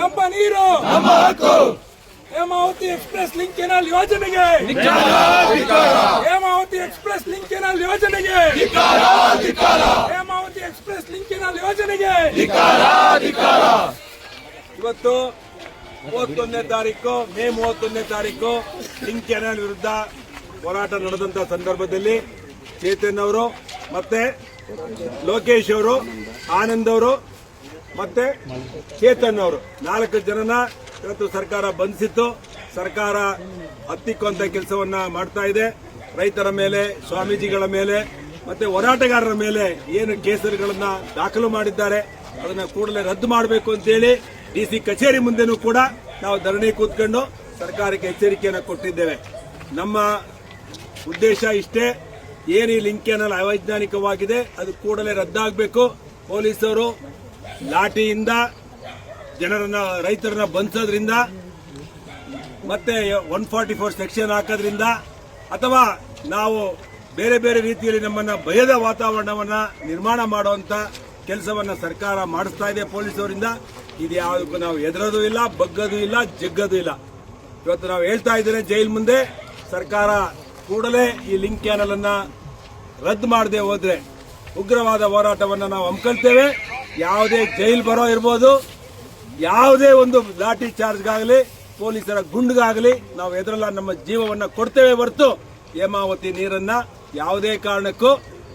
ನಮ್ಮ ನೀರು Hemavathi express link canal ಯೋಜನೆಗೆ ಹೇಮಾವತಿ ಎಕ್ಸ್ಪ್ರೆಸ್ ಲಿಂಕ್ ಕೆನಾಲ್ ಯೋಜನೆಗೆ ಹೇಮಾವತಿ ಎಕ್ಸ್ಪ್ರೆಸ್ ಲಿಂಕ್ ಕೆನಾಲ್ ಯೋಜನೆಗೆ ಇವತ್ತು ಮೂವತ್ತೊಂದನೇ ತಾರೀಕು ಮೇ ಮೂವತ್ತೊಂದನೇ ತಾರೀಕು ಲಿಂಕ್ ಕೆನಾಲ್ ವಿರುದ್ಧ ಹೋರಾಟ ನಡೆದಂತ ಸಂದರ್ಭದಲ್ಲಿ ಚೇತನ್ ಅವರು ಮತ್ತೆ ಲೋಕೇಶ್ ಅವರು ಆನಂದ್ ಅವರು ಮತ್ತೆ ಚೇತನ್ ಅವರು. ನಾಲ್ಕು ಜನನ ಇವತ್ತು ಸರ್ಕಾರ ಬಂಧಿಸಿತ್ತು. ಸರ್ಕಾರ ಹತ್ತಿಕ್ಕುವಂತ ಕೆಲಸವನ್ನ ಮಾಡ್ತಾ ಇದೆ. ರೈತರ ಮೇಲೆ, ಸ್ವಾಮೀಜಿಗಳ ಮೇಲೆ, ಮತ್ತೆ ಹೋರಾಟಗಾರರ ಮೇಲೆ ಏನು ಕೇಸರಿಗಳನ್ನ ದಾಖಲು ಮಾಡಿದ್ದಾರೆ, ಅದನ್ನ ಕೂಡಲೇ ರದ್ದು ಮಾಡಬೇಕು ಅಂತೇಳಿ ಡಿಸಿ ಕಚೇರಿ ಮುಂದೆನೂ ಕೂಡ ನಾವು ಧರಣಿ ಕೂತ್ಕೊಂಡು ಸರ್ಕಾರಕ್ಕೆ ಎಚ್ಚರಿಕೆಯನ್ನು ಕೊಟ್ಟಿದ್ದೇವೆ. ನಮ್ಮ ಉದ್ದೇಶ ಇಷ್ಟೇ, ಏನು ಈ ಲಿಂಕ್ ಚಾನಲ್ ಅವೈಜ್ಞಾನಿಕವಾಗಿದೆ ಅದು ಕೂಡಲೇ ರದ್ದಾಗಬೇಕು. ಪೊಲೀಸರು ಲಾಠಿಯಿಂದ ಜನರನ್ನ, ರೈತರನ್ನ ಬಂಧಿಸೋದ್ರಿಂದ ಮತ್ತೆ ಒನ್ ಫಾರ್ಟಿ ಫೋರ್ ಸೆಕ್ಷನ್ ಹಾಕೋದ್ರಿಂದ ಅಥವಾ ನಾವು ಬೇರೆ ಬೇರೆ ರೀತಿಯಲ್ಲಿ ನಮ್ಮನ್ನ ಭಯದ ವಾತಾವರಣವನ್ನ ನಿರ್ಮಾಣ ಮಾಡುವಂತ ಕೆಲಸವನ್ನ ಸರ್ಕಾರ ಮಾಡಿಸ್ತಾ ಇದೆ ಪೊಲೀಸರಿಂದ ಇದು ಯಾವುದಕ್ಕೂ ನಾವು ಎದುರೋದು ಇಲ್ಲ, ಬಗ್ಗದು ಇಲ್ಲ, ಜಗ್ಗದು ಇಲ್ಲ. ಇವತ್ತು ನಾವು ಹೇಳ್ತಾ ಇದ್ದೇನೆ ಜೈಲ್ ಮುಂದೆ. ಸರ್ಕಾರ ಕೂಡಲೇ ಈ ಲಿಂಕ್ ಕ್ಯಾನಲ್ ಅನ್ನ ರದ್ದು ಮಾಡದೆ ಹೋದ್ರೆ ಉಗ್ರವಾದ ಹೋರಾಟವನ್ನ ನಾವು ಹಮ್ಮಿಕೊಳ್ತೇವೆ. ಯಾವುದೇ ಜೈಲ್ ಬರೋ ಇರ್ಬೋದು. ಯಾವುದೇ ಒಂದು ಲಾಠಿ ಚಾರ್ಜ್ಗಾಗಲಿ, ಪೊಲೀಸರ ಗುಂಡ್ಗಾಗಲಿ, ನಾವು ಎದುರಲ್ಲ ನಮ್ಮ ಜೀವವನ್ನು ಕೊಡ್ತೇವೆ ಹೊರತು ಹೇಮಾವತಿ ನೀರನ್ನ ಯಾವುದೇ ಕಾರಣಕ್ಕೂ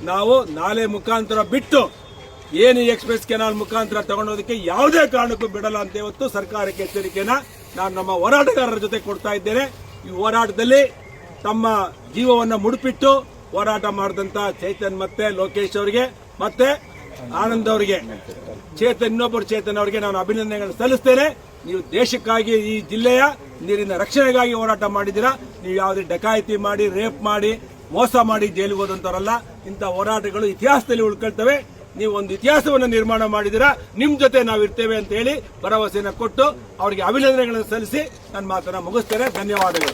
ನಾವು ನಾಲೆ ಮುಖಾಂತರ ಬಿಟ್ಟು ಏನು ಎಕ್ಸ್ಪ್ರೆಸ್ ಕೆನಾಲ್ ಮುಖಾಂತರ ತಗೊಂಡೋದಕ್ಕೆ ಯಾವುದೇ ಕಾರಣಕ್ಕೂ ಬಿಡಲ್ಲ ಅಂತ ಇವತ್ತು ಸರ್ಕಾರಕ್ಕೆ ಎಚ್ಚರಿಕೆನ ನಾನು ನಮ್ಮ ಹೋರಾಟಗಾರರ ಜೊತೆ ಕೊಡ್ತಾ ಇದ್ದೇನೆ. ಈ ಹೋರಾಟದಲ್ಲಿ ತಮ್ಮ ಜೀವವನ್ನು ಮುಡುಪಿಟ್ಟು ಹೋರಾಟ ಮಾಡಿದಂತ ಚೈತನ್ ಮತ್ತೆ ಲೋಕೇಶ್ ಅವರಿಗೆ. ಮತ್ತೆ ಆನಂದ್ ಅವರಿಗೆ, ಚೇತನ್, ಇನ್ನೊಬ್ಬರು ಚೇತನ್ ಅವರಿಗೆ ನಾನು ಅಭಿನಂದನೆಗಳನ್ನು ಸಲ್ಲಿಸ್ತೇನೆ. ನೀವು ದೇಶಕ್ಕಾಗಿ, ಈ ಜಿಲ್ಲೆಯ ನೀರಿನ ರಕ್ಷಣೆಗಾಗಿ ಹೋರಾಟ ಮಾಡಿದ್ದೀರಾ? ನೀವು ಯಾವುದೇ ಡಕಾಯಿತಿ ಮಾಡಿ, ರೇಪ್ ಮಾಡಿ, ಮೋಸ ಮಾಡಿ ಜೈಲಿಗೆ ಹೋದಂತವರಲ್ಲ ಇಂಥ ಹೋರಾಟಗಳು ಇತಿಹಾಸದಲ್ಲಿ ಉಳ್ಕೊಳ್ತವೆ. ನೀವು ಒಂದು ಇತಿಹಾಸವನ್ನು ನಿರ್ಮಾಣ ಮಾಡಿದಿರಾ ನಿಮ್ಮ ಜೊತೆ ನಾವು ಇರ್ತೇವೆ ಅಂತ ಹೇಳಿ ಭರವಸೆಯನ್ನು ಕೊಟ್ಟು ಅವರಿಗೆ ಅಭಿನಂದನೆಗಳನ್ನು ಸಲ್ಲಿಸಿ ನನ್ನ ಮಾತನ್ನ ಮುಗಿಸ್ತೇನೆ. ಧನ್ಯವಾದಗಳು.